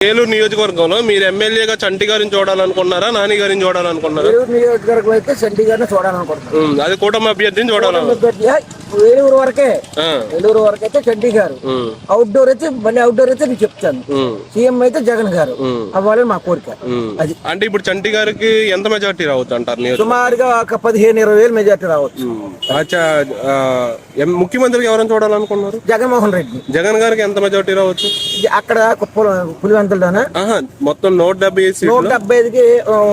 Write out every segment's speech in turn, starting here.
ఏలూరు నియోజకవర్గంలో మీరు ఎమ్మెల్యేగా చంటి గారిని చూడాలనుకున్నారా నాని గారిని చూడాలనుకున్నారా? ఏలూరు నియోజకవర్గం అయితే చండీ గారిని చూడాలనుకుంటున్నాను. ఉమ్, అది కూటమి అభ్యర్థిని చూడాలను ఏలూరు వరకే. ఆ, ఏలూరు వరకు అయితే చండీ గారు. ఉమ్, అవుట్డోర్ అయితే మళ్ళీ అవుట్డోర్ అయితే నేను చెప్తాను. ఉమ్, సీఎం అయితే జగన్ గారు. ఉమ్. అవ్వాలని మా కోరిక. ఉమ్. అది. అంటే ఇప్పుడు చంటి గారికి ఎంత మెజార్టీ రావచ్చు అంటారు నియోజక సుమారుగా ఒక పదిహేను ఇరవై వేలు మెజార్టీ రావచ్చు. అచ్చా ఆ, ఎం- ముఖ్యమంత్రికి ఎవరైని చూడాలనుకున్నారు? జగన్మోహన్ రెడ్డి జగన్ గారికి ఎంత మెజార్టీ రావచ్చు? ఇది అక్కడ పులివెందుల్లోనే ఆహా మొత్తం నూట డెబ్బై నూట డెబ్బై ఐదుకి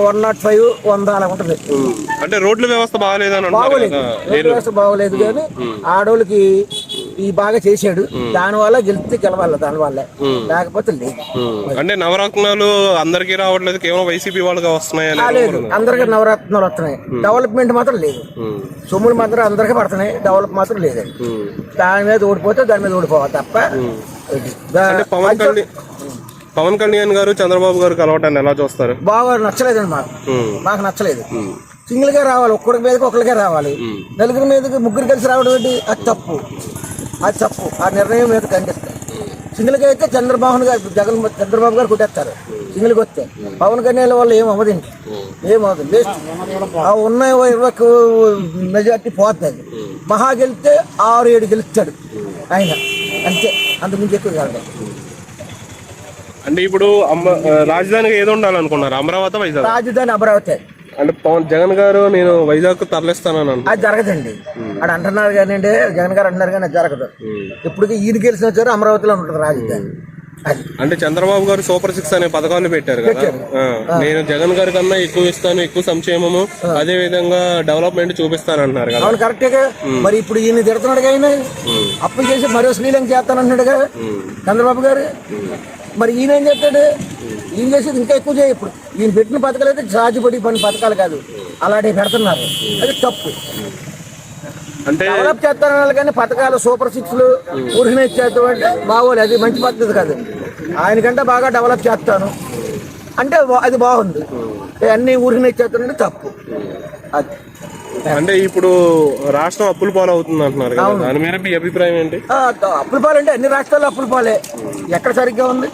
వన్ నాట్ ఫైవ్ వంద అలా ఉంటుంది. అంటే రోడ్ల వ్యవస్థ బాగోలేదు కదా రోడ్డు వ్యవస్థ బాగోలేదు కానీ ఆడోళ్ళకి ఈ బాగా చేశాడు. దాని వల్ల గెలిస్తే గెలవాలి దాని వల్ల లేకపోతే లేదు. అంటే నవరత్నాలు అందరికీ రావట్లేదు కేవలం వైసీపీ వాళ్ళకి వస్తున్నాయని లేదు. అందరికి నవరత్నాలు వస్తున్నాయి. డెవలప్మెంట్ మాత్రం లేదు. సొమ్ములు మాత్రం అందరికీ పడుతున్నాయి డెవలప్ మాత్రం లేదండి. దాని మీద ఓడిపోతే దాని మీద ఓడిపోవాలి తప్ప పవన్ కళ్యాణ్ పవన్ కళ్యాణ్ గారు చంద్రబాబు గారు కలవటాన్ని ఎలా చూస్తారు? బాగా నచ్చలేదండి మాకు. మాకు నచ్చలేదు. సింగిల్గా రావాలి ఒక్కడి మీదకి ఒకరికే రావాలి. నలుగురి మీదకి ముగ్గురు కలిసి రావడం ఏంటి? అది తప్పు. అది తప్పు. ఆ నిర్ణయం మీద ఖండిస్తాం సింగిల్గా అయితే చంద్రబాబు గారు జగన్ చంద్రబాబు గారు కొట్టేస్తారు. సింగిల్గా వస్తే పవన్ కళ్యాణ్ వల్ల ఏం అవ్వదు ఇంక ఏం అవ్వదు. వేస్ట్ ఆ ఉన్న ఇరవై మెజార్టీ పోతుంది మహా గెలిస్తే ఆరు ఏడు గెలుస్తాడు. ఆయన అంతే. అంతకుమించి ఎక్కువ కాదు. అంటే ఇప్పుడు రాజధానిగా ఏది ఉండాలనుకున్నారు అమరావతి వైజాగ్? రాజధాని అమరావతి. అంటే పవన్ జగన్ గారు నేను వైజాగ్ తరలిస్తానని అది జరగదండి. అక్కడ అంటున్నారు కానీ జగన్ గారు అంటున్నారు కానీ జరగదు. ఇప్పటికి ఈయన గెలిచిన వచ్చారు అమరావతిలో ఉంటుంది రాజధాని. అంటే చంద్రబాబు గారు సూపర్ సిక్స్ అనే పథకాలు పెట్టారు కదా? నేను జగన్ గారి కన్నా ఎక్కువ ఇస్తాను ఎక్కువ సంక్షేమము అదే విధంగా డెవలప్మెంట్ చూపిస్తాను అంటున్నారు కదా? అవును కరెక్టేగా మరి ఇప్పుడు ఈయన తిడుతున్నాడు అప్పులు చేసి మరో శ్రీలంక చేస్తానంటున్నాడుగా చంద్రబాబు గారు? మరి ఈయన ఏం చేస్తాడు? ఈయన చేసేది ఇంకా ఎక్కువ చేయ ఇప్పుడు. ఈయన పెట్టిన పథకాలు అయితే సాజుబడి పని పథకాలు కాదు. అలాంటివి పెడుతున్నారు. అది తప్పు. అంటే డెవలప్ చేస్తారన్నారు కానీ పథకాలు సూపర్ సిక్స్లు ఊరిని ఇచ్చేస్తాం అంటే బాగోలేదు. అది మంచి పద్ధతి కాదు. ఆయనకంటే బాగా డెవలప్ చేస్తాను. అంటే అది బాగుంది. అన్ని ఊరిని ఇచ్చేస్తానంటే తప్పు. అది. అంటే ఇప్పుడు రాష్ట్రం అప్పుల పాలు అవుతుంది అంటున్నారు కదా దాని మీద మీ అభిప్రాయం ఏంటి? అప్పుల పాలంటే అన్ని రాష్ట్రాల్లో అప్పుల పాలే. ఎక్కడ సరిగ్గా ఉంది?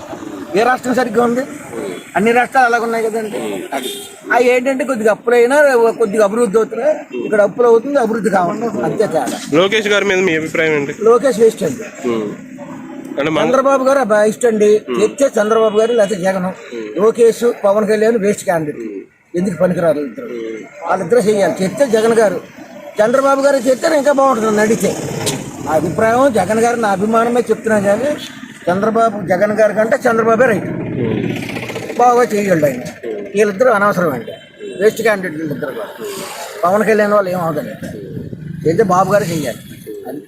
ఏ రాష్ట్రం సరిగ్గా ఉంది? అన్ని రాష్ట్రాలు అలాగ ఉన్నాయి కదండి. అవి ఏంటంటే కొద్దిగా అప్పులైనా కొద్దిగా అభివృద్ధి అవుతున్నాయి. ఇక్కడ అప్పులు అవుతుంది అభివృద్ధి కావాలి అంతే తేడా. లోకేష్ గారి మీద మీ అభిప్రాయం ఏంటి? లోకేష్ వేస్ట్ అండి. అంటే చంద్రబాబు గారు అబ్బాయి ఇష్టం అండి. తెచ్చే చంద్రబాబు గారు లేకపోతే జగన్. లోకేష్ పవన్ కళ్యాణ్ వేస్ట్ క్యాండిడేట్ ఎందుకు పనికిరారు ఇద్దరు వాళ్ళిద్దరూ చేయాలి చెప్తే జగన్ గారు చంద్రబాబు గారు చెప్తే ఇంకా బాగుంటుంది అడిగితే నా అభిప్రాయం జగన్ గారు నా అభిమానమే చెప్తున్నాను కానీ చంద్రబాబు జగన్ గారి కంటే చంద్రబాబే రైట్. బాగా చేయగలడు ఆయన. వీళ్ళిద్దరూ అనవసరం అండి. వేస్ట్ క్యాండిడేట్ వీళ్ళిద్దరు కూడా. పవన్ కళ్యాణ్ వాళ్ళు ఏమవుతుంది అయితే బాబు గారు చెయ్యాలి. అది.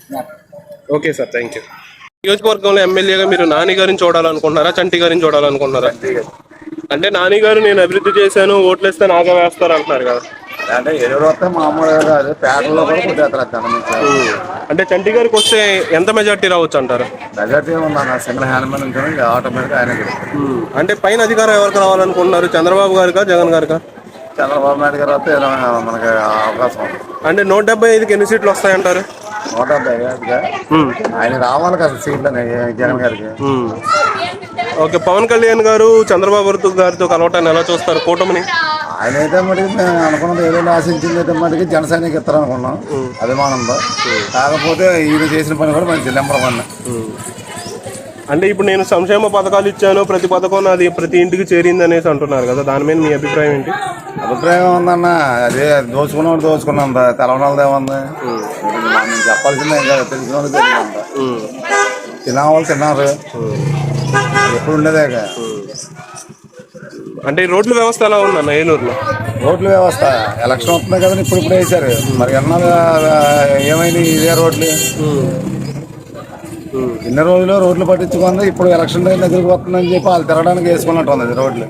ఓకే సార్ థ్యాంక్ యూ నియోజకవర్గంలో ఎమ్మెల్యేగా మీరు నాని గారిని చూడాలనుకుంటున్నారా చంటి గారిని చూడాలనుకుంటున్నారా? అంటే నాని గారు నేను అభివృద్ధి చేశాను ఓట్లేస్తే నాగా వేస్తారు అంటున్నారు కదా. అంటే ఎరువులు వస్తే మామూలుగా కాదు పేటల్లో కూడా కొట్టేస్తారు అంటే చంటి గారికి వస్తే ఎంత మెజార్టీ రావచ్చు అంటారు? మెజార్టీ ఉందన్న సింగిల్ హ్యాండ్ మీద ఆటోమేటిక్ ఆయన. అంటే పైన అధికారం ఎవరికి రావాలనుకుంటున్నారు? చంద్రబాబు గారికా జగన్ గారికా? చంద్రబాబు నాయుడు గారు వస్తే మనకి అవకాశం అంటే నూట డెబ్బై ఐదుకి ఎన్ని సీట్లు వస్తాయంటారు? నూట డెబ్బై ఐదుగా ఆయన రావాలి కదా సీట్లు జగన్ గారికి. ఓకే పవన్ కళ్యాణ్ గారు చంద్రబాబు గారితో కలవటాన్ని ఎలా చూస్తారు కూటమిని? ఆయన అయితే మటుకు మేము అనుకున్నది ఏదో ఆశించింది అయితే మటుకు జన సైనిక ఇస్తారు అనుకున్నాం. అభిమానంతో. కాకపోతే ఈయన చేసిన పని కూడా మంచి నెంబర్ వన్. అంటే ఇప్పుడు నేను సంక్షేమ పథకాలు ఇచ్చాను ప్రతి పథకం నాది ప్రతి ఇంటికి చేరింది అనేసి అంటున్నారు కదా దాని మీద మీ అభిప్రాయం ఏంటి? అభిప్రాయం ఉందన్న అదే దోచుకున్నవాడు దోచుకున్నాం తెలవనాలది ఏముంది? మనం చెప్పాల్సిందే ఇంకా తెలిసిన వాళ్ళు వాళ్ళు తిన్నారు? ఎప్పుడు ఉండేదేగా అంటే ఈ రోడ్ల వ్యవస్థ ఎలా ఉందన్న ఏలూరులో? రోడ్ల వ్యవస్థ ఎలక్షన్ వస్తుంది కదా ఇప్పుడు ఇప్పుడు వేశారు. మరి ఎన్నాళ్ళు ఏమైంది ఇదే రోడ్లు? ఇన్ని రోజులు రోడ్లు పట్టించుకుంది ఇప్పుడు ఎలక్షన్ టైం దగ్గరికి వస్తుందని చెప్పి వాళ్ళు తిరగడానికి వేసుకున్నట్టు ఉంది ఇది రోడ్లు.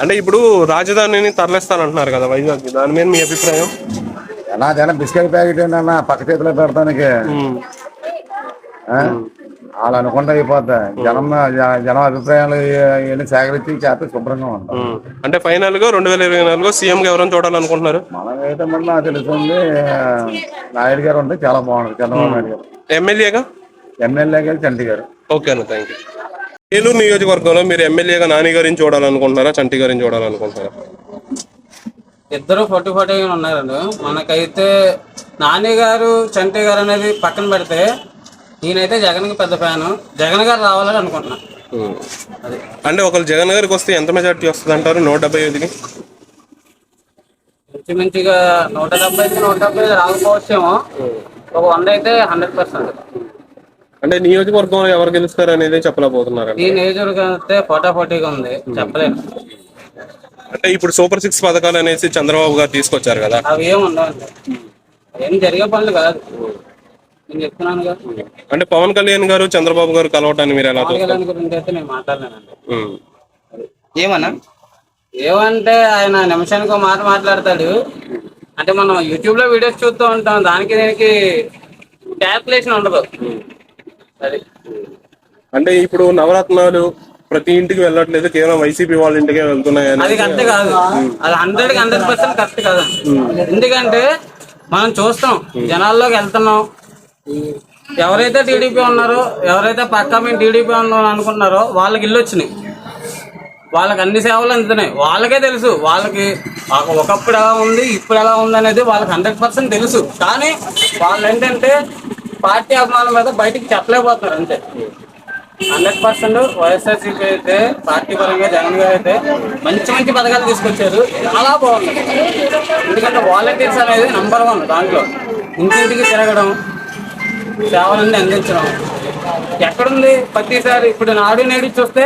అంటే ఇప్పుడు రాజధానిని తరలిస్తానంటున్నారు కదా వైజాగ్ దాని మీద మీ అభిప్రాయం? నాదేనా బిస్కెట్ ప్యాకెట్ ఏంటన్నా పక్క చేతిలో పెడతానికి? వాళ్ళు అనుకుంటే అయిపోద్ది. జనం జనం అభిప్రాయాలు ఇవన్నీ సేకరించి చేస్తే శుభ్రంగా ఉంటాం. అంటే ఫైనల్గా రెండు వేల ఇరవై నాలుగులో సీఎం గా ఎవరైనా చూడాలనుకుంటున్నారు? మనం అయితే మరి నాకు తెలుస్తుంది నాయుడు గారు ఉంటే చాలా బాగుంటుంది చంద్రబాబు నాయుడు గారు. ఎమ్మెల్యేగా? ఎమ్మెల్యే గారు చంటి గారు. ఓకే అన్న థ్యాంక్ యూ ఏలూరు నియోజకవర్గంలో మీరు ఎమ్మెల్యేగా నాని గారిని చూడాలనుకుంటున్నారా చంటి గారిని చూడాలనుకుంటున్నారా? ఇద్దరు ఫోర్టీ ఫోర్టీగా ఉన్నారండి. మనకైతే నాని గారు చంటి గారు అనేది పక్కన పెడితే నేనైతే జగన్కి పెద్ద ఫ్యాను. జగన్ గారు రావాలని అనుకుంటున్నా. అంటే ఒకళ్ళు జగన్ గారికి వస్తే ఎంత మెజార్టీ వస్తుంది అంటారు నూట డెబ్బై ఐదుకి? మంచిగా నూట డెబ్బై నూట డెబ్బై ఐదు రాకపోవచ్చేమో. ఒక వంద అయితే హండ్రెడ్ పర్సెంట్. అంటే నియోజకవర్గంలో ఎవరు గెలుస్తారు అనేది చెప్పలేకపోతున్నారండి ఈ నియోజకవర్గం అయితే పోటా పోటీగా ఉంది. చెప్పలేను. అంటే ఇప్పుడు సూపర్ సిక్స్ పథకాలు అనేసి చంద్రబాబు గారు తీసుకొచ్చారు కదా. అవి ఏమి ఉండవండి ఏం జరిగే పనులు కాదు. నేను చెప్తున్నాను కదా. అంటే పవన్ కళ్యాణ్ గారు చంద్రబాబు గారు కలవటాన్ని మీరు ఎలా పవన్ చూస్తారు? కళ్యాణ్ గురించి అయితే నేను మాట్లాడలేనండి. ఉమ్. ఏమన్నా? ఏమంటే ఆయన నిమిషానికి ఒక మాట మాట్లాడతాడు. అంటే మనం యూట్యూబ్లో వీడియోస్ చూస్తూ ఉంటాం. దానికి దీనికి క్యాల్కులేషన్ ఉండదు. అంటే ఇప్పుడు నవరత్నాలు ప్రతి ఇంటికి వెళ్ళట్లేదు. కేవలం వైసీపీ వాళ్ళ ఇంటికే వెళ్తున్నాయని అది కరెక్ట్ కాదు. అది హండ్రెడ్కి హండ్రెడ్ పర్సెంట్ కరెక్ట్ కాదు. ఎందుకంటే మనం చూస్తాం. జనాల్లోకి వెళ్తున్నాం. ఎవరైతే టీడీపీ ఉన్నారో ఎవరైతే పక్కా మేము టీడీపీ ఉన్నాం అనుకుంటున్నారో వాళ్ళకి ఇల్లు వచ్చినాయి. వాళ్ళకి అన్ని సేవలు అందుతున్నాయి. వాళ్ళకే తెలుసు. వాళ్ళకి ఒకప్పుడు ఎలా ఉంది ఇప్పుడు ఎలా ఉంది అనేది వాళ్ళకి హండ్రెడ్ పర్సెంట్ తెలుసు. కానీ వాళ్ళు ఏంటంటే పార్టీ అభిమానుల మీద బయటికి చెప్పలేకపోతున్నారు అంతే. హండ్రెడ్ పర్సెంట్ వైఎస్ఆర్సీపీ అయితే పార్టీ పరంగా జగన్ గారు అయితే మంచి మంచి పథకాలు తీసుకొచ్చారు. చాలా బాగుంది. ఎందుకంటే వాలంటీర్స్ అనేది నంబర్ వన్ దాంట్లో. ఇంటింటికి తిరగడం సేవలన్నీ అందించడం. ఎక్కడుంది? ప్రతిసారి ఇప్పుడు నాడు నేడు చూస్తే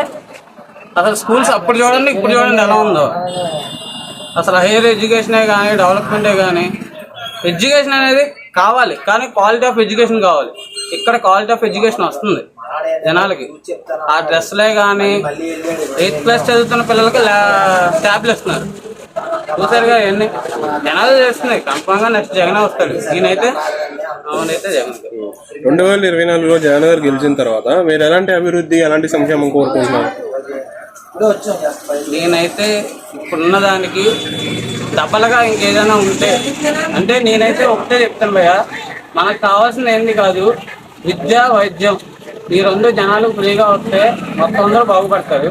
అసలు స్కూల్స్ అప్పుడు చూడండి ఇప్పుడు చూడండి ఎలా ఉందో. అసలు హైయర్ ఎడ్యుకేషనే కానీ డెవలప్మెంటే కానీ ఎడ్యుకేషన్ అనేది కావాలి కానీ క్వాలిటీ ఆఫ్ ఎడ్యుకేషన్ కావాలి. ఇక్కడ క్వాలిటీ ఆఫ్ ఎడ్యుకేషన్ వస్తుంది జనాలకి. ఆ డ్రెస్లే కానీ ఎయిత్ క్లాస్ చదువుతున్న పిల్లలకి ట్యాబ్లు ఇస్తున్నారు. చూసారుగా ఇవన్నీ. జనాలు చేస్తున్నాయి. కన్ఫామ్గా నెక్స్ట్ జగన్ వస్తాడు. ఈయనైతే అవునైతే జగన్. రెండు వేల ఇరవై నాలుగులో జగన్ గారు గెలిచిన తర్వాత మీరు ఎలాంటి అభివృద్ధి ఎలాంటి సంక్షేమం కోరుకుంటున్నారు? నేనైతే ఇప్పుడున్న దానికి డబ్బలుగా ఇంకేదైనా ఉంటే అంటే నేనైతే ఒకటే చెప్తాను భయ్య మనకు కావాల్సింది ఏంది కాదు విద్య వైద్యం. ఈ రెండు జనాలు ఫ్రీగా వస్తే మొత్తం అందరూ బాగుపడతారు.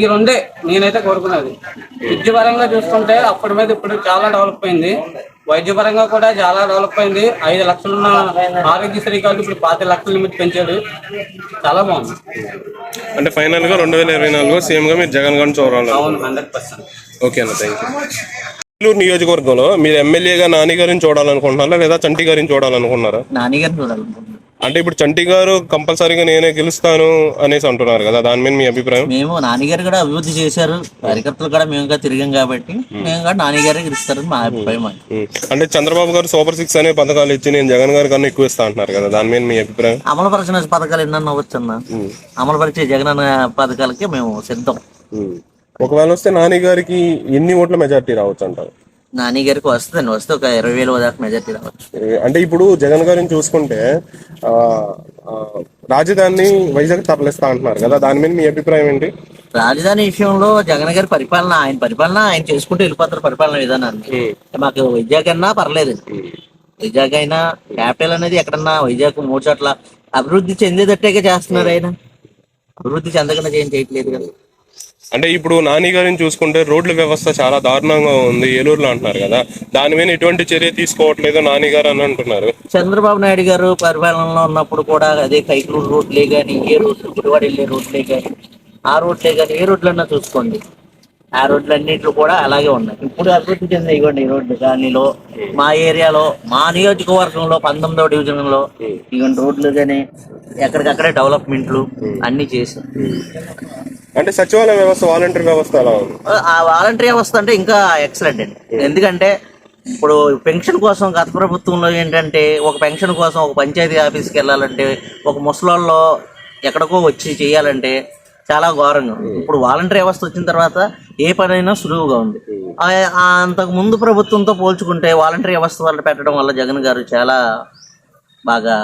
ఈ రెండే నేనైతే కోరుకున్నది. విద్య పరంగా చూసుకుంటే అప్పటి మీద ఇప్పుడు చాలా డెవలప్ అయింది. వైద్య పరంగా కూడా చాలా డెవలప్ అయింది. ఐదు లక్షలున్న ఆరోగ్యశ్రీ కార్డు ఇప్పుడు పాతి లక్షల లిమిట్ పెంచాడు చాలా బాగుంది. అంటే ఫైనల్గా రెండు వేల ఇరవై నాలుగులో సీఎం గా మీరు జగన్ గారిని చూడాలి. అవును హండ్రెడ్ పర్సెంట్. ఓకే అన్న థ్యాంక్ యూ ఏలూరు నియోజకవర్గంలో మీరు ఎమ్మెల్యేగా నాని గారిని చూడాలనుకుంటున్నారా లేదా చంటి గారిని చూడాలనుకుంటున్నారా? నాన్నగారిని చూడాలనుకుంటున్నాం అంటే ఇప్పుడు చంటి గారు కంపల్సరీగా నేనే గెలుస్తాను అనేసి అంటున్నారు కదా దాని మీద మీ అభిప్రాయం? మేము నాన్నగారు కూడా అభివృద్ధి చేశారు. కార్యకర్తలు కూడా మేము ఇంకా తిరిగాం కాబట్టి మేము. కూడా నాన్నగారే గెలుస్తారని మా అభిప్రాయం. అంటే చంద్రబాబు గారు సూపర్ సిక్స్ అనే పథకాలు ఇచ్చి నేను జగన్ గారి కన్నా ఎక్కువ ఇస్తా అంటున్నారు కదా దాని మీద మీ అభిప్రాయం? అమలు పరిచిన పథకాలు ఎన్నన్నా అన్న అమలు పరిచే జగనన్న పథకాలకి మేము సిద్ధం. ఒకవేళ వస్తే నాని గారికి ఎన్ని ఓట్ల మెజార్టీ రావచ్చు అంటారు? నాన్నగారికి వస్తుందండి వస్తే ఒక ఇరవై వేల దాకా మెజార్టీ రావచ్చు. అంటే ఇప్పుడు జగన్ గారిని చూసుకుంటే రాజధానిని వైజాగ్ తరలిస్తా అంటున్నారు కదా దాని మీద మీ అభిప్రాయం ఏంటి? రాజధాని విషయంలో జగన్ గారి పరిపాలన ఆయన పరిపాలన ఆయన చేసుకుంటూ వెళ్ళిపోతారు పరిపాలన విధానాన్ని. మాకు వైజాగ్ అన్నా పర్లేదు. వైజాగ్ అయినా క్యాపిటల్ అనేది ఎక్కడన్నా వైజాగ్ మూడు చోట్ల అభివృద్ధి చెందేటట్టుగా చేస్తున్నారు ఆయన. అభివృద్ధి చెందకుండా ఏం చేయట్లేదు కదా. అంటే ఇప్పుడు నాని గారిని చూసుకుంటే రోడ్ల వ్యవస్థ చాలా దారుణంగా ఉంది ఏలూరులో అంటున్నారు కదా. దాని మీద ఎటువంటి చర్య తీసుకోవట్లేదు నాని గారు అని అంటున్నారు. చంద్రబాబు నాయుడు గారు పరిపాలనలో ఉన్నప్పుడు కూడా అదే కైకూరు రోడ్లే కానీ ఏ రోడ్లు గుడివాడ వెళ్ళే రోడ్లే కానీ ఆ రోడ్లే కానీ ఏ రోడ్లన్నా చూసుకోండి. ఆ రోడ్లన్నింటిలో కూడా అలాగే ఉన్నాయి. ఇప్పుడు అభివృద్ధి చెందిన ఇవ్వండి ఈ రోడ్లు దానిలో మా ఏరియాలో మా నియోజకవర్గంలో పంతొమ్మిదవ డివిజన్లో ఇవ్వండి రోడ్లు కానీ ఎక్కడికక్కడే డెవలప్మెంట్లు అన్ని చేసాం అంటే సచివాలయ వ్యవస్థ వాలంటీర్ వ్యవస్థ ఆ వాలంటరీ వ్యవస్థ అంటే ఇంకా ఎక్సలెంట్ అండి. ఎందుకంటే ఇప్పుడు పెన్షన్ కోసం గత ప్రభుత్వంలో ఏంటంటే ఒక పెన్షన్ కోసం ఒక పంచాయతీ ఆఫీస్కి వెళ్ళాలంటే ఒక ముసలాల్లో ఎక్కడికో వచ్చి చేయాలంటే చాలా ఘోరంగా ఇప్పుడు వాలంటరీ వ్యవస్థ వచ్చిన తర్వాత ఏ పనైనా సులువుగా ఉంది. అంతకు ముందు ప్రభుత్వంతో పోల్చుకుంటే వాలంటరీ వ్యవస్థ వల్ల పెట్టడం వల్ల జగన్ గారు చాలా బాగా.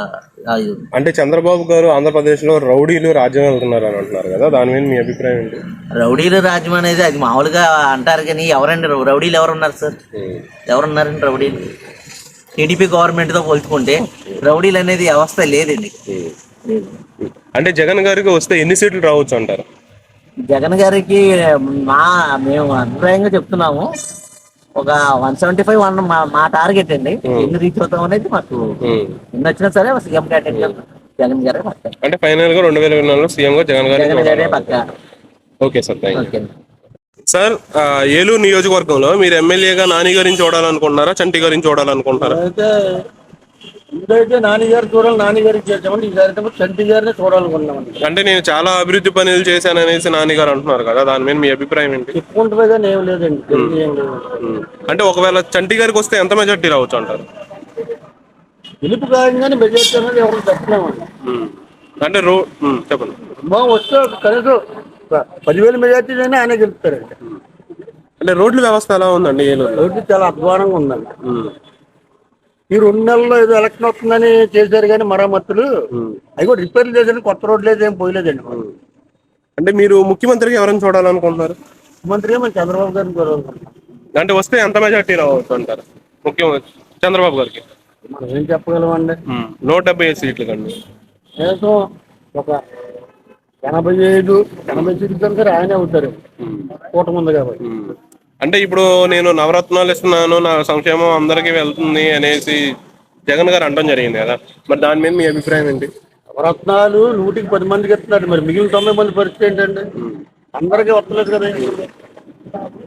అంటే చంద్రబాబు గారు ఆంధ్రప్రదేశ్లో రౌడీలు రాజ్యం వెళ్తున్నారు అని అంటున్నారు కదా దాని మీద మీ అభిప్రాయం ఏంటి? రౌడీల రాజ్యం అనేది అది మామూలుగా అంటారు కానీ ఎవరండి రౌడీలు ఎవరున్నారు సార్? ఎవరున్నారండి రౌడీలు? టీడీపీ గవర్నమెంట్తో పోల్చుకుంటే రౌడీలు అనేది వ్యవస్థ లేదండి. లేదు. అంటే జగన్ గారికి వస్తే ఎన్ని సీట్లు రావచ్చు అంటారు? జగన్ గారికి మా మేము అభిప్రాయంగా చెప్తున్నాము. ఒక వన్ సెవెంటీ ఫైవ్ వన్ మా టార్గెట్ అండి. ఎన్ని రీచ్ అవుతాం అనేది మాకు. ఎన్ని వచ్చినా సరే సీఎం క్యాండిడేట్ జగన్ గారే పక్క. అంటే ఫైనల్గా రెండు వేల ఇరవై నాలుగులో సీఎం గా జగన్ గారే. పక్క. Okay sir thank you sir Eluru నియోజకవర్గంలో మీరు ఎమ్మెల్యేగా నాని గారిని చూడాలనుకుంటున్నారా చంటి గారిని చూడాలనుకుంటున్నారా? ఇదైతే నాన్నగారు చూడాలి నాన్నగారికి చేసామండి ఈసారి చంటి గారిని చూడాలనుకున్నామండి అంటే నేను చాలా అభివృద్ధి పనులు చేశాను అనేసి నాని గారు అంటున్నారు కదా దాని మీద మీ అభిప్రాయం ఏంటి? చెప్పుకుంటుంది కానీ ఏం లేదండి తెలియదు ఏం. అంటే ఒకవేళ చంటి గారికి వస్తే ఎంత మెజార్టీ రావచ్చు అంటారు? పిలుపు కానీ మెజార్టీ అనేది ఎవరు చెప్పలేమండి. ఉమ్. అంటే రో ఉమ్, చెప్పండి. మా వస్తే ఒక కనీసం ఒక పదివేల మెజార్టీ అయినా ఆయన గెలుపుతారండి అంటే రోడ్ల వ్యవస్థ ఎలా ఉందండి? ఏలూరు రోడ్డు చాలా అధ్వానంగా ఉందండి. ఈ రెండు నెలల్లో ఏదో ఎలక్షన్ వస్తుందని చేశారు కానీ మరమ్మతులు. అవి కూడా రిపేర్లు చేశారు కొత్త రోడ్లు అయితే ఏం పోయలేదండి అంటే మీరు ముఖ్యమంత్రికి ఎవరిని చూడాలనుకుంటున్నారు? ముఖ్యమంత్రి మన చంద్రబాబు గారిని చూడాలనుకుంటున్నాం అంటే వస్తే ఎంత మెజార్టీ రావచ్చు అంటారు ముఖ్యమంత్రి చంద్రబాబు గారికి. మనం ఏం చెప్పగలమండి. నూట డెబ్బై ఐదు సీట్లు కండి. కనీసం ఒక ఎనభై ఐదు ఎనభై సీట్లు సరే ఆయనే అవుతారు కూటమి ఉంది కాబట్టి. అంటే ఇప్పుడు నేను నవరత్నాలు ఇస్తున్నాను నా సంక్షేమం అందరికీ వెళ్తుంది అనేసి జగన్ గారు అనడం జరిగింది కదా. మరి దాని మీద మీ అభిప్రాయం ఏంటి? నవరత్నాలు నూటికి పది మందికి ఇస్తున్నారు. మరి మిగిలిన తొంభై మంది పరిస్థితి ఏంటండి? అందరికీ వస్తలేదు కదా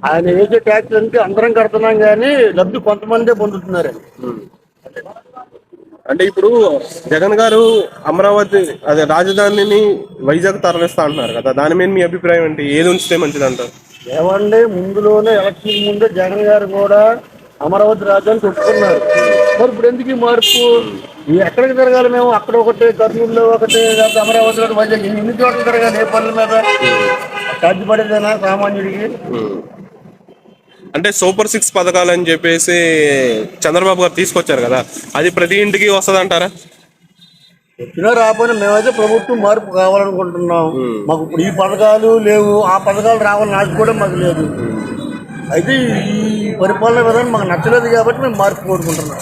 ఆయన వేసే ట్యాక్స్ అంటే అందరం కడుతున్నాం కానీ లబ్ధి కొంతమందే పొందుతున్నారు అంటే ఇప్పుడు జగన్ గారు అమరావతి అదే రాజధానిని వైజాగ్ తరలిస్తా అంటున్నారు కదా. దాని మీద మీ అభిప్రాయం ఏంటి? ఏది ఉంచితే మంచిది అంటారు ఏమండి ముందులోనే ఎలక్షన్ ముందే జగన్ గారు కూడా అమరావతి రాజధాని ఒప్పుకున్నారు మరి ఇప్పుడు ఎందుకు ఈ మార్పు? ఎక్కడికి తిరగాలి మేము? అక్కడ ఒకటి కర్నూలులో ఒకటి లేకపోతే అమరావతిలో ఒకటి, వైజాగ్ ఎన్ని చోట్ల తిరగాలి? ఏ పనుల మీద? సాధ్యపడేదేనా సామాన్యుడికి? అంటే సూపర్ సిక్స్ పథకాలు అని చెప్పేసి చంద్రబాబు గారు తీసుకొచ్చారు కదా. అది ప్రతి ఇంటికి వస్తుంది అంటారా వచ్చినా రాకపోయినా మేమైతే ప్రభుత్వం మార్పు కావాలనుకుంటున్నాం. మాకు ఇప్పుడు ఈ పథకాలు లేవు. ఆ పథకాలు రావాలని ఆశ కూడా మాకు లేదు. అయితే ఈ పరిపాలన విధానం మాకు నచ్చలేదు కాబట్టి మేము మార్పు కోరుకుంటున్నాం.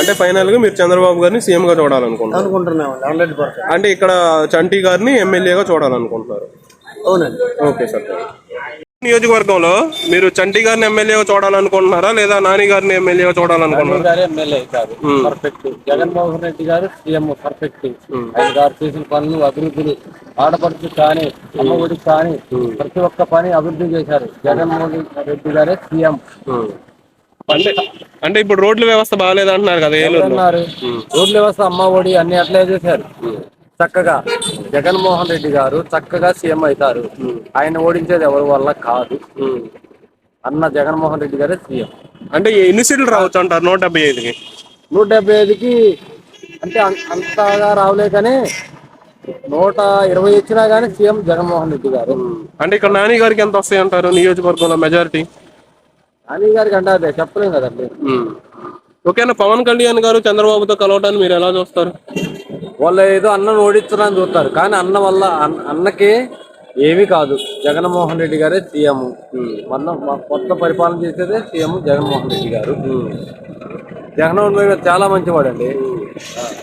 అంటే ఫైనల్గా మీరు చంద్రబాబు గారిని సీఎం గా చూడాలనుకుంటున్నారు. అనుకుంటున్నాం హండ్రెడ్ పర్సెంట్. అంటే ఇక్కడ చంటి గారిని ఎమ్మెల్యేగా చూడాలనుకుంటున్నారు. అవునండి. Okay sir. నియోజకవర్గంలో మీరు చంటి గారిని ఎమ్మెల్యేగా చూడాలనుకుంటున్నారా లేదా నాని గారిని ఎమ్మెల్యేగా చూడాలనుకుంటున్నారా? గారు ఎమ్మెల్యే గారు perfect Jaganmohan Reddy garu CM perfect ఆయన గారు చేసిన పనులు అభివృద్ధులు ఆడపడుచు కానీ అమ్మఒడికి కానీ ప్రతి ఒక్క పని అభివృద్ధి చేశారు. జగన్మోహన్ రెడ్డి గారే సీఎం. అంటే అంటే ఇప్పుడు రోడ్ల వ్యవస్థ బాగాలేదంటున్నారు కదా రోడ్ల వ్యవస్థ అమ్మ ఒడి అన్ని అట్లే చేశారు. చక్కగా జగన్మోహన్ రెడ్డి గారు చక్కగా సీఎం అవుతారు. ఆయన ఓడించేది ఎవరి వల్ల కాదు. అన్న జగన్మోహన్ రెడ్డి గారే సీఎం. అంటే ఎన్ని సీట్లు రావచ్చు అంటారు నూట డెబ్బై ఐదుకి? నూట డెబ్బై ఐదుకి అంటే అంతగా రావులే కానీ నూట ఇరవై ఇచ్చినా గానీ సీఎం జగన్మోహన్ రెడ్డి గారు. అంటే ఇక్కడ నాని గారికి ఎంత వస్తాయి అంటారు నియోజకవర్గంలో మెజారిటీ అని గారికి అంటే అదే చెప్పలేం కదండి. ఓకేనా పవన్ కళ్యాణ్ గారు చంద్రబాబుతో కలవటాన్ని మీరు ఎలా చూస్తారు? వాళ్ళు ఏదో అన్నను ఓడించడానికి చూస్తారు. కానీ అన్న వల్ల అన్న- అన్నకి ఏమీ కాదు. జగన్మోహన్ రెడ్డి గారే సీఎం. మొన్న కొత్త పరిపాలన చేసేదే సీఎం జగన్మోహన్ రెడ్డి గారు. జగన్మోహన్ రెడ్డి గారు చాలా మంచివాడండి.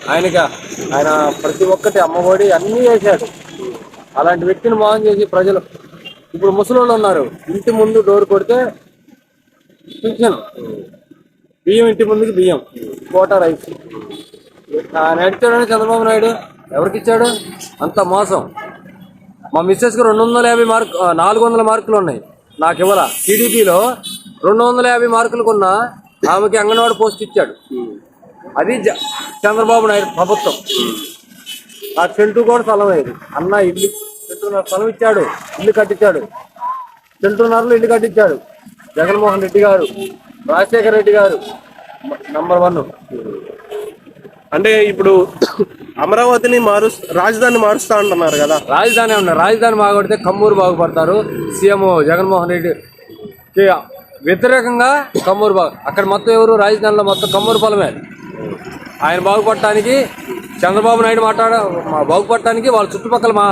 ఆయనగా ఆయన ప్రతి ఒక్కటి అమ్మఒడి అన్నీ చేశాడు అలాంటి వ్యక్తిని మోసం చేసి ప్రజలు ఇప్పుడు ముసలోళ్ళు ఉన్నారు. ఇంటి ముందు డోర్ కొడితే పింఛన్. బియ్యం ఇంటి ముందుకి బియ్యం. Quota rice. నడిచాడని చంద్రబాబు నాయుడు ఎవరికి ఇచ్చాడు? అంత మోసం. మా మిస్సెస్కి రెండు వందల యాభై మార్కు నాలుగు వందల మార్కులు ఉన్నాయి. నాకు ఇవ్వాల. టీడీపీలో రెండు వందల యాభై మార్కులకున్న ఆమెకి అంగన్వాడి పోస్ట్ ఇచ్చాడు. అది చంద్రబాబు నాయుడు ప్రభుత్వం. ఆ చెంటు కూడా స్థలం అయ్యేది అన్న ఇల్లు చెంటున్నర స్థలం ఇచ్చాడు. ఇల్లు కట్టించాడు. చెంటున్నరలో ఇల్లు కట్టించాడు. జగన్మోహన్ రెడ్డి గారు రాజశేఖర రెడ్డి గారు నంబర్ వన్. అంటే ఇప్పుడు అమరావతిని మారు రాజధాని మారుస్తా అంటున్నారు కదా. రాజధాని ఉన్నారు రాజధాని బాగుపడితే కమ్మూరు బాగుపడతారు. సీఎం జగన్మోహన్ రెడ్డి వ్యతిరేకంగా కమ్మూరు బాగు అక్కడ మొత్తం ఎవరు రాజధానిలో మొత్తం కమ్మూరు పొలమే. ఆయన బాగుపడటానికి చంద్రబాబు నాయుడు మాట్లాడ మా బాగుపడటానికి వాళ్ళ చుట్టుపక్కల మా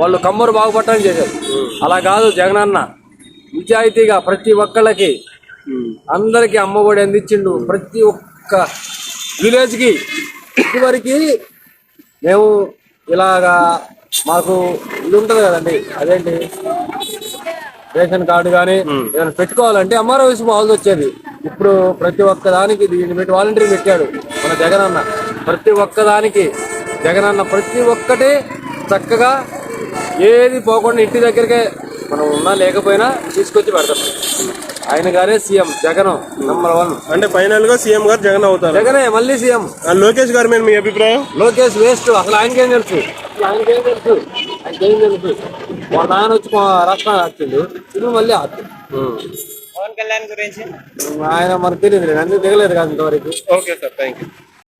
వాళ్ళు కమ్మూరు బాగుపడటానికి చేశారు. అలా కాదు జగనన్న. నిజాయితీగా ప్రతి ఒక్కళ్ళకి అందరికీ అమ్మఒడి అందించిండు. ప్రతి ఒక్క విలేజ్కి ఇదివరకు మేము ఇలాగా మాకు ఇది ఉంటుంది కదండి అదేంటి? రేషన్ కార్డు కానీ ఏమైనా పెట్టుకోవాలంటే ఎంఆర్ఓ ఆఫీస్ మామూలు వచ్చేది. ఇప్పుడు ప్రతి ఒక్క దానికి దీన్ని పెట్టి వాలంటీర్ పెట్టాడు మన జగన్ అన్న. ప్రతి ఒక్క దానికి జగన్ అన్న ప్రతి ఒక్కటి చక్కగా ఏది పోకుండా ఇంటి దగ్గరికే మనం ఉన్నా లేకపోయినా తీసుకొచ్చి పెడతాం. ఆయన గారే సీఎం జగన్ నెంబర్ వన్ అంటే ఫైనల్గా సీఎం గారు జగన్ అవుతారు. జగనే మళ్ళీ సీఎం. ఆ లోకేష్ గారి మీద మీ అభిప్రాయం? లోకేష్ వేస్ట్ అసలు ఆయనకేం తెలుసు? ఆయనకేం తెలుసు? ఆయనకేం తెలుసు? వాళ్ళ నాన్న వచ్చి మా రాష్ట్రాన్ని ఆడుతుండు ఇప్పుడు మళ్ళీ ఆడుతుంది పవన్ కళ్యాణ్ గురించి? ఆయన మనకు తెలియదు అన్ని దిగలేదు కదా ఇంతవరకు. Okay sir thank you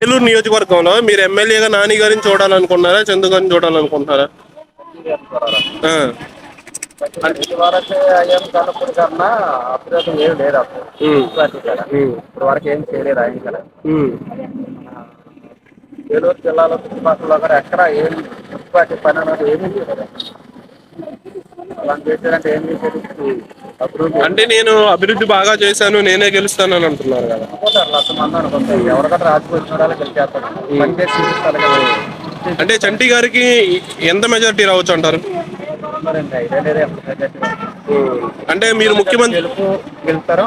Eluru నియోజకవర్గంలో మీరు ఎమ్మెల్యేగా నాని గారిని చూడాలనుకుంటున్నారా చందు గారిని చూడాలనుకుంటున్నారా? అయ్యాం కన్నా ఏం లేదు అప్పుడు. ఇప్పుడు వరకు ఏం చేయలేదు ఆయన కదా. ఏలూరు జిల్లాలో చుట్టుపక్కల కూడా ఎక్కడ ఏం చుట్టుపక్కల పని అనేది ఏమీ లేదు అలా చేశారంటే ఏం చేసేది అభివృద్ధి. అంటే నేను అభివృద్ధి బాగా చేశాను నేనే గెలుస్తానని అంటున్నారు కదా. ఎవరికైనా రాజకీయ అంటే చంటి గారికి ఎంత మెజారిటీ రావచ్చు అంటారు? అంటే మీరు ముఖ్యమంత్రి గెలుస్తారో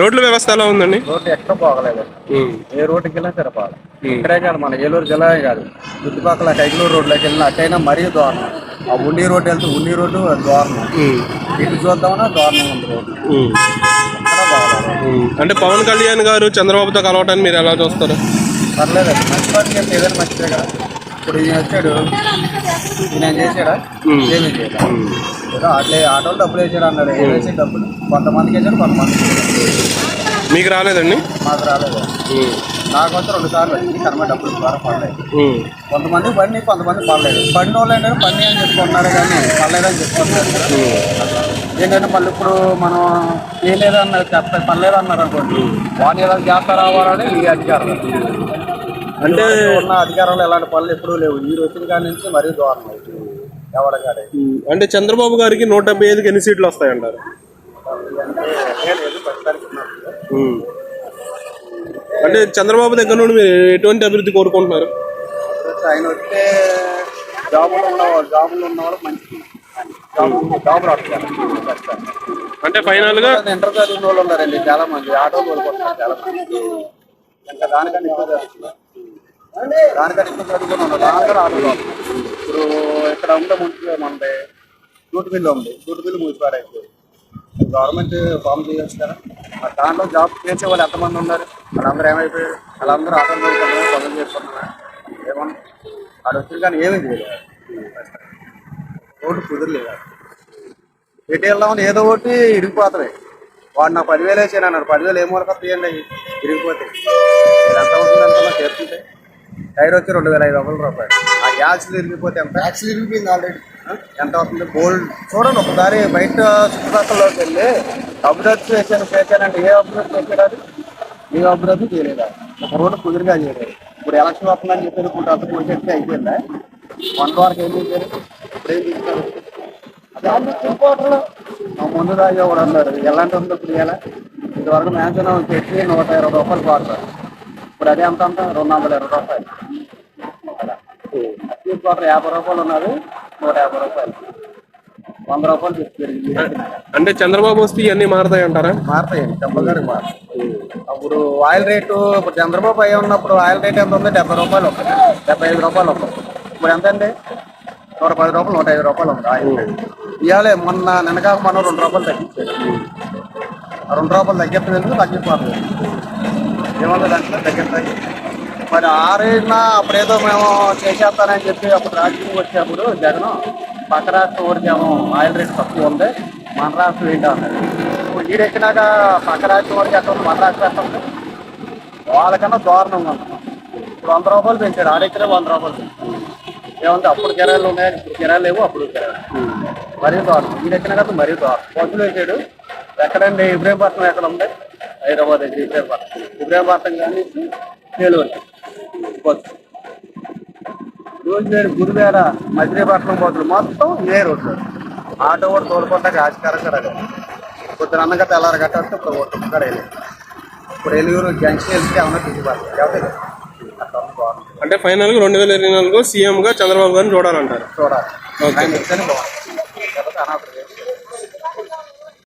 రోడ్ల వ్యవస్థ ఎలా ఉందండి? రోడ్డు ఎక్కడ పోగలేదు. ఏ రోడ్డుకి వెళ్ళినా సరిపోవాలి ఇక్కడే కాదు మన ఏలూరు జిల్లా కాదు. చుట్టుపక్కల కైకలూరు రోడ్లోకి వెళ్ళినా అట్టైనా మరీ దారుణం. ఆ ఉండి రోడ్డు వెళ్తే ఉండి రోడ్డు దారుణం. ఇటు చూద్దామన్నా దారుణం ఉంది రోడ్డు. అంటే పవన్ కళ్యాణ్ గారు చంద్రబాబుతో కలవటాన్ని మీరు ఎలా చూస్తారు? పర్లేదండి. మంచి చేస్తే ఏదైనా మంచిదే కదా. ఇప్పుడు ఈయన వచ్చాడు. ఈయన ఏం చేశాడా? ఏమీ చేయడా ఏదో అట్లే ఆటోలు డబ్బులు వేసాడు అన్నాడు. వేసే డబ్బులు? కొంతమందికి వేసాడు కొంతమందికి. మీకు రాలేదండి? మాకు రాలేదు. నాకు వచ్చి రెండు సార్లు వచ్చింది. కర్మ డబ్బులు ద్వారా పడలేదు. కొంతమంది బండి కొంతమంది పడలేదు. బండి వాళ్ళు ఏంటంటే బండి అని చెప్పుకుంటున్నారు కానీ పడలేదని చెప్పుకుంటున్నారు ఏంటంటే మళ్ళీ ఇప్పుడు మనం చేయలేదన్న చెప్ప పడలేదు అన్నారు అనుకోండి వాళ్ళు ఎలా చేస్తారా వారని ఈ అధికారులు అంటే ఉన్న అధికారంలో ఎలాంటి పనులు ఎప్పుడూ లేవు. ఈ వచ్చిన కాడి నుంచి మరీ దూరం ఉమ్. అంటే చంద్రబాబు గారికి నూట డెబ్బై ఐదుకి ఎన్ని సీట్లు వస్తాయంటారు. అంటే చంద్రబాబు దగ్గర నుండి మీరు ఎటువంటి అభివృద్ధి కోరుకుంటున్నారు? ఆయన వస్తే జాబులు ఉన్న జాబులు ఉన్న వాళ్ళు మంచి జాబులు జాబులు వస్తారు. అంటే ఫైనల్గా ఇంటర్ చదివిన వాళ్ళు ఉన్నారండి చాలా మంది. ఆటో కోరుకుంటున్నారు చాలా మంది. ఇంకా దానికన్నా ఎక్కువ దానికన్నా ఎక్కువ చదువుకుని దానికన్నా ఇప్పుడు ఇక్కడ ఉండే ముందు మనది జూట్ మిల్లు ఉంది jute mill municipal government form చేయొచ్చు కదా మరి దాంట్లో జాబ్ చేసే వాళ్ళు ఎంతమంది ఉన్నారు వాళ్ళందరూ ఏమైపోయారు వాళ్ళందరూ ఆటోలు పనులు చేసుకుంటున్నారు ఏమన్నా వాడు వచ్చిన కానీ ఏమీ చేయలేదు రోడ్డు కుదరలేదు ఎటు వెళ్దామని ఏదో ఒకటి ఇరిగిపోతుంది వాడు నా పదివేలు వేసాను అన్నాడు పదివేలు ఏం వరకు తీయండి ఇరిగిపోతాయి ఎంత అవుతుందంటే నాకు చేస్తుంటే టైర్ వచ్చి రెండు వేల ఐదు వందల రూపాయలు. ఆ గ్యాస్ ఇరిగిపోతే ఎంత? గ్యాస్ ఇరిగిపోయింది ఆల్రెడీ ఎంత అవుతుంది? గోల్డ్ చూడండి ఒకసారి బయట చుట్టుపక్కలలోకి వెళ్ళి అభివృద్ధి చేశాను చేశానంటే ఏ అభివృద్ధి చేశాడు అది? ఏ అభివృద్ధి చేయలేదా? ఒక రోడ్డు కుదిరిగా చేయలేదు. ఇప్పుడు ఎలక్షన్ వస్తుందని చెప్పేది ఇప్పుడు అంత పూర్తి అయిపోయిందా? వన్ వరకు ఏం చేశారు? ఇప్పుడు ఏం చేస్తారు ఆ ముందు రాజా కూడా అన్నాడు ఎలాంటి ఉంది ఇప్పుడు ఎలా ఇంతవరకు మ్యాన్షన్ పెట్టి నూట ఇరవై రూపాయలు పాడతారు ఇప్పుడు అదే ఎంత అంత రెండు వందల ఇరవై రూపాయలు. యాభై రూపాయలు ఉన్నది నూట యాభై రూపాయలు. వంద రూపాయలు పెరిగింది అంటే చంద్రబాబు వస్తే ఇవన్నీ మారతాయి అంటారా? మారుతాయండి డెబ్బై మారుతాయి అప్పుడు ఆయిల్ రేటు ఇప్పుడు చంద్రబాబు అయ్యి ఉన్నప్పుడు ఆయిల్ రేట్ ఎంత ఉంది? డెబ్బై రూపాయలు ఒకటి డెబ్బై ఐదు రూపాయలు ఒకటి ఇప్పుడు ఎంత అండి? నూట పది రూపాయలు నూట ఐదు రూపాయలు ఉంది. Oil rate. ఇవాళ మొన్న నిన్నకాక మనం రెండు రూపాయలు తగ్గించారు. రెండు రూపాయలు తగ్గించడం ఎందుకు తగ్గిపోతుంది? ఏమన్నా దాంట్లో తగ్గిస్తాయి మరి ఆ రేట్న అప్పుడేదో మేము చేసేస్తానని చెప్పి అప్పుడు రాజకీయం వచ్చేప్పుడు జగన్ పక్క రాష్ట్రం ఏమో ఆయిల్ రేట్ తక్కువ ఉంది మన రాష్ట్రం ఏంటి అన్నది. ఇప్పుడు ఈడెక్కినాక పక్క రాష్ట్రం వరకు ఎక్కడ ఉంది మన రాష్ట్రం ఎక్కడ ఉంది? వాళ్ళకన్నా దారుణంగా ఉంది. ఇప్పుడు వంద రూపాయలు పెంచాడు ఆడెక్కడే వంద రూపాయలు పెంచాడు. ఏముంది అప్పుడు కిరాయిలు ఉన్నాయి ఇప్పుడు కిరాయిలు లేవు అప్పుడు కిరాయిలు మరీ దారుణం. ఈడెక్కిన కదా మరీ దారుణం. బస్సులు వేసాడు. ఎక్కడండి ఇబ్రాహీంపట్నం ఎక్కడ ఉంది? హైదరాబాద్ దగ్గర ఇబ్రాహీంపట్నం ఇబ్రాహీంపట్నం కానీ ఏలూరు బస్సు రోజు వేరు గురువేర మజిలీపట్నం బస్సులు మొత్తం ఏ రోడ్లు ఆటో కూడా తోలుకుంటా ఆస్కారం కదా పొద్దున అన్నగట్ట తెల్లారి గట్ట వస్తే ఇప్పుడు ఒక్క ఇప్పుడు ఎలుగురు జంక్షన్ వెళ్తే ఏమన్నా. బాగుంటుంది. అంటే ఫైనల్గా రెండు వేల ఇరవై నాలుగు సీఎం గా చంద్రబాబు గారిని చూడాలంటారు. చూడాలి. ఓకే.